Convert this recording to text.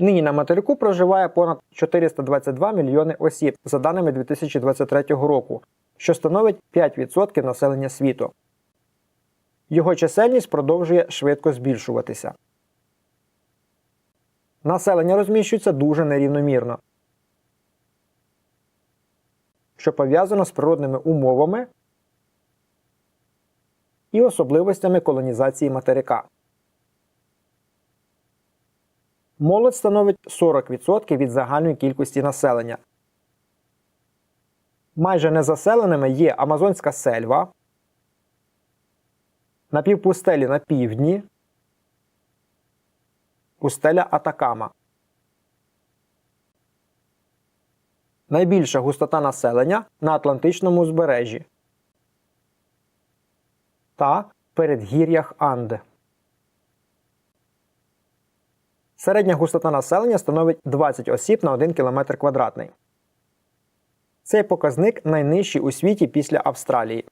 Нині на материку проживає понад 422 мільйони осіб, за даними 2023 року, що становить 5% населення світу. Його чисельність продовжує швидко збільшуватися. Населення розміщується дуже нерівномірно, що пов'язано з природними умовами і особливостями колонізації материка. Молодь становить 40% від загальної кількості населення. Майже незаселеними є Амазонська сельва, напівпустелі на півдні, пустеля Атакама. Найбільша густота населення на Атлантичному узбережжі та передгір'ях Анди. Середня густота населення становить 20 осіб на 1 км квадратний. Цей показник найнижчий у світі після Австралії.